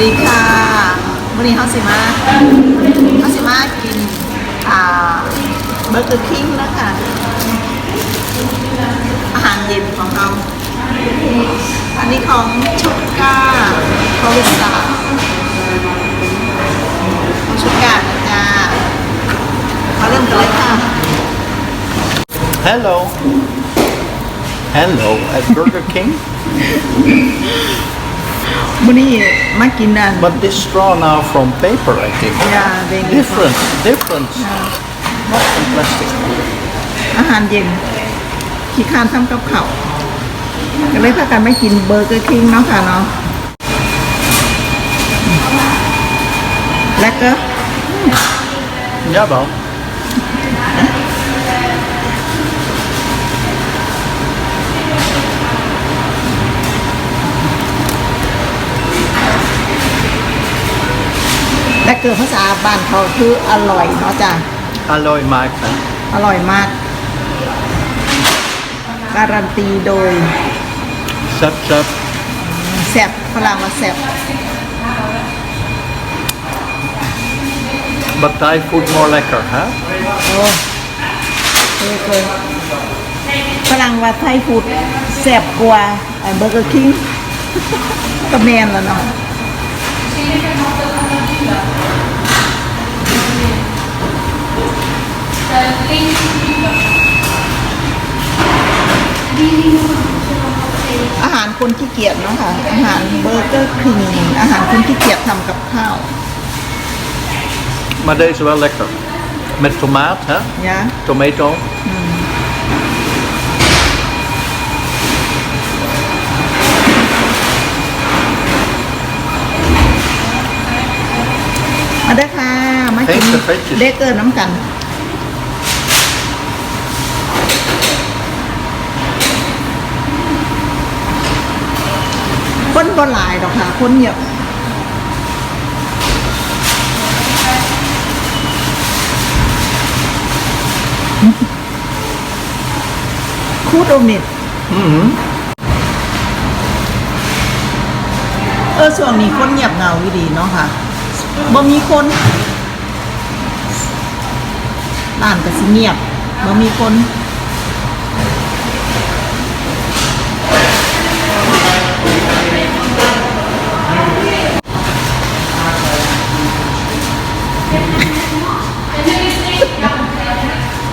ดีค่ะวันนี้เฮาสิมาเฮาสิมากินอ่าเบอร์เกอร์คิงนะคะ อาหารเย็นของเรา อันนี้ของชุดก้าพอวิสาของชุดก้านะจ๊ะมาเริ่มกันเลยค่ะ Hello. Hello at Burger King. วันนี้มากินนั่น But this straw now from paper, I think. ยาเบน Different, different. Not from plastic. อาหารเย็น ขี้คร้านทำกับข้าวก็เลยพากันไม่กินเบอร์เกอร์คิงเนาะค่ะเนาะและก็ Jawel. แเกิดภาษาบ้านเขาคืออร่อยเนาะจ้ะ Alloy maken. อร่อยมาก การันตีโดย Zap, zap. แซบฝรั่งว่าแซบ But Thai food more lekker, huh? โอ้เคยเคยฝรั่งว่าไทยฟูดแซบกว่าเบอร์เกอร์คิงก็แมนแล้วเนาะ อาหารคนขี้เกียจเนาะค่ะ อาหารเบอร์เกอร์คิงอาหารคนขี้เกียจทำกับข้าว Maar deze wel lekker. Met tomaat, hè? ยะ Tomato. มาเด้อค่ะ มากิน Feestje, feestjes. เด็กเกินน้ำกัน คนก็หลายดอกค่ะ คนเยอะคูดโอมิด Mhm. เออส่วนนี้คนเงียบเหงาอยู่ดีเนาะค่ะบ่มีคน ร้านก็สิเงียบบ่มีคน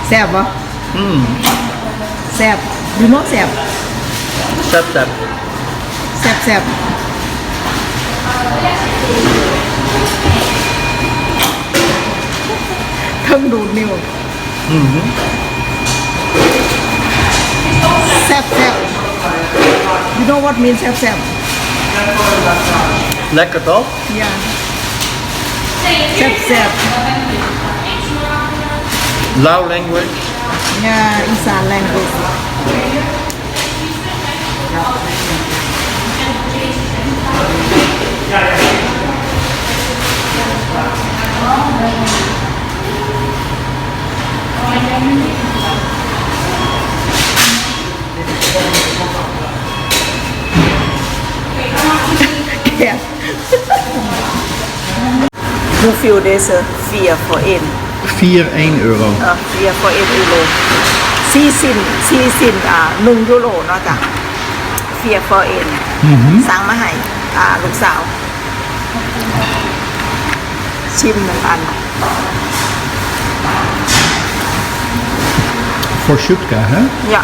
แซ่บบ่ Mm. แซ่บอยู่เนาะแซ่บ Zap, zap. แซ่บแซ่บเครื่องดูดนิ้ว Mhm. แซ่บแซ่บ you know what means แซ่บแซ่บ Lekker toch? yeah แซ่บแซ่บ Lao language. yeah อีสาน language แ ก่ Who feel this uh, fear for in 4, 1 euro. เออเรียกว่าเอ็นยูโรซีซินซีซินอ่าหนึ่งยูโรเนาะจ้ะเฟียฟอเอ็นสั่งมาให้อ่าลูกสาว ชิมหนึ่งอัน Voor Shutka, hè? อย่า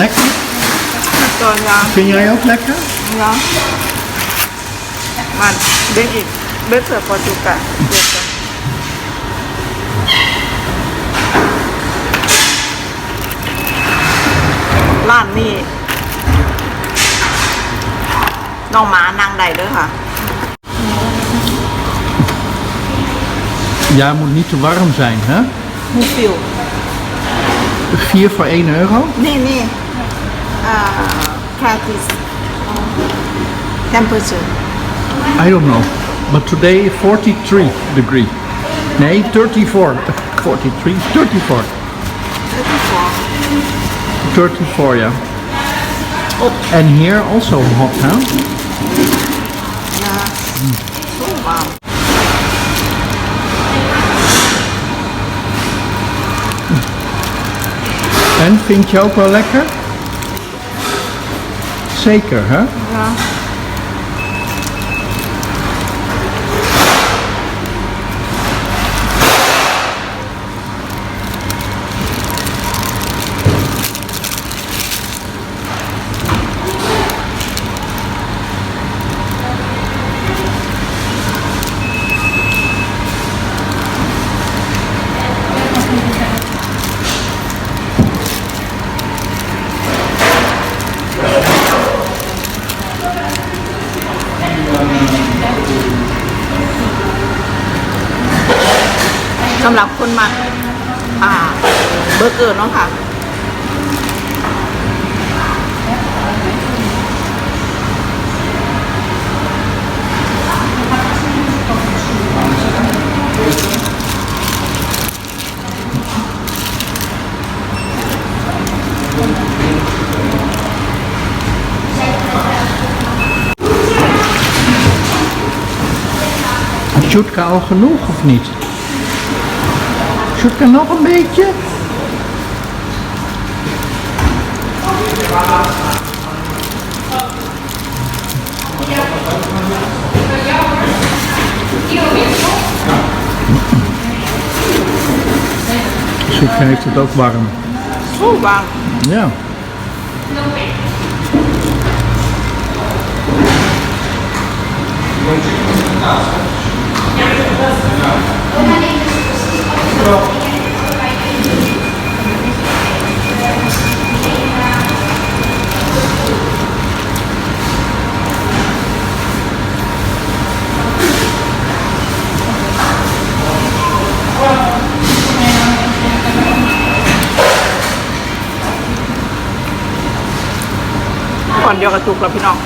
Lekker? ตอนยา Vind jij ook lekker? ยามันเด็ก ร้านนี้น้องหมานั่งได้เด้วยค่ะ Ja, moet niet te warm zijn, hè? มูฟิล 4 voor 1 euro? นี่นี่อ่า practice temperature I don't know. But today 43 degree. Nee, 34. 43, 34. 34, yeah. And here also hot, huh? So warm. En vind je ook wel lekker? Zeker, hè? Ja. ำหรับคนมาอ่า เบอร์เกอร์เนาะค่ะ Sjoetka al genoeg of niet? Sjoetka nog een beetje? Sjoetka heeft het ook warm. Zo warm. Ja. ก่อนเดียวกระตุกแล้วพี่น้อง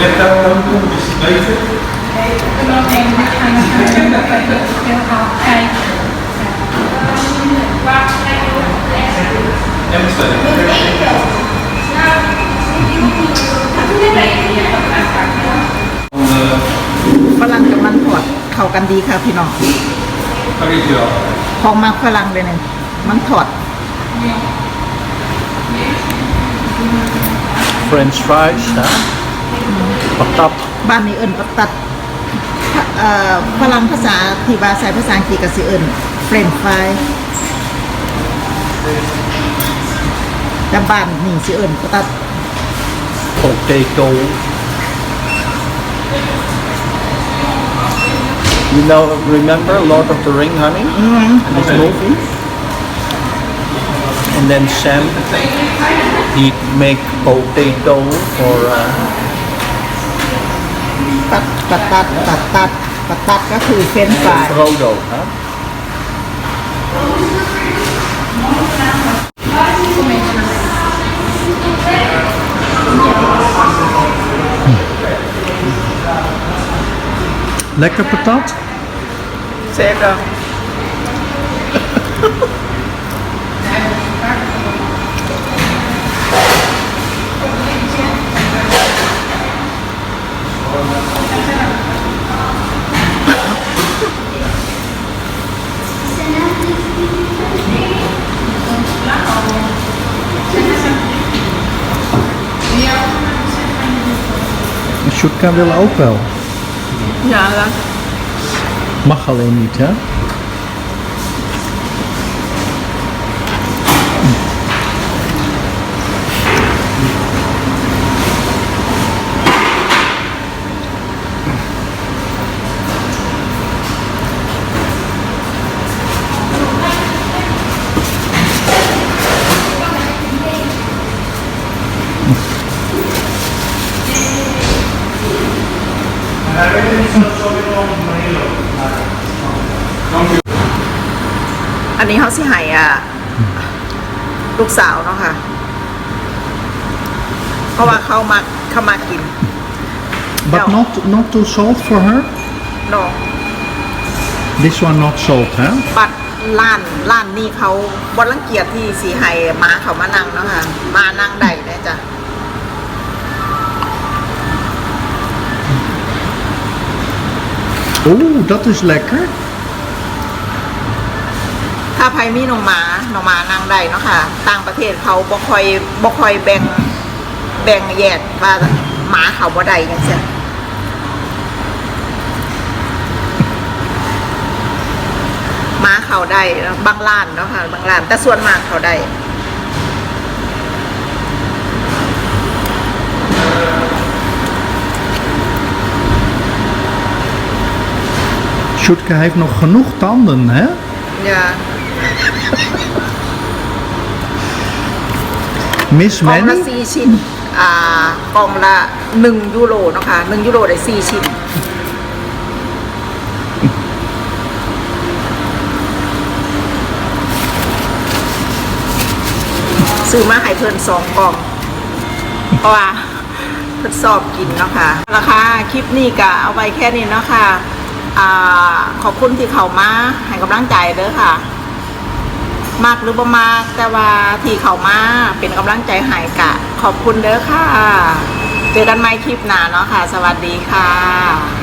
get that done to disguise เราเองมาทางทางแบบเปิดเกี่ยวกับใครว่าใครรู้แรก I'm sorry. On the ฝรั่งกำลังถอดเข้ากันดีค่ะพี่น้อง corridor. ของมาฝรั่งเลยเนี่ยมันถอด French fries, huh? hè? Patat. บ้านนี้เอิญปัตตัดเอ่อฝรั่งภาษาที่ว่าใช้ภาษาอังกฤษก็สิเอิญเฟรนฟรายแต่บ้านนี่สิเอิญปัตตัด Potato. You know, remember Lord of the Ring, honey? Mm-hmm. This movie? And then Sam, he'd make potato for, uh, ปัดปัตตัดปัตตัดปัตตัดก็คือเฟรนฟราย Frodo, huh? Lekker patat? Zeker. Sjoetka wil ook wel. Ja, dat Mag alleen niet, hè? อันนี้เขาสิใหายอะ ลูกสาวเนาะค่ะ เพราะว่าเขามาเขามากิน But No. not not too salt for her. เนาะ This one not salt, huh? บัตรร้านร้านนี่เขาบรังเกียจที่สีไห้มาเขามานั่งเนาะค่ะ มานั่งได้นะจ๊ะ Oh, dat is lekker. ถ้าไพมีหนองหมาหนองหมานั่งได้เนาะค่ะ ต่างประเทศเขาบ่ค่อยบ่ค่อยแบ่งแบ่งแยกว่าหมาเขาบ่ได้จังซี่หมาเขาได้บางร้านเนาะค่ะ บางร้านแต่ส่วนมากเขาได้ Sjoetke heeft nog genoeg tanden, hè? อย่า Miss กล่องละ Manny? สี่ชิ้น อ่ากล่องละหนึ่งยูโรเนาะค่ะหนึ่งยูโรได้สี่ชิ้น ซื้อมาให้เพิ่นสองกล่อง เพราะว่าเพิ่นสอบกินเนาะค่ะราคาคลิปนี้ก็เอาไว้แค่นี้เนาะค่ะอ่า ขอบคุณที่เข้ามาให้กำลังใจเด้อค่ะ มากหรือบ่มากแต่ว่าที่เขามาเป็นกำลังใจให้กะ ขอบคุณเด้อค่ะ เจอกันใหม่คลิปหน้าเนาะค่ะ สวัสดีค่ะ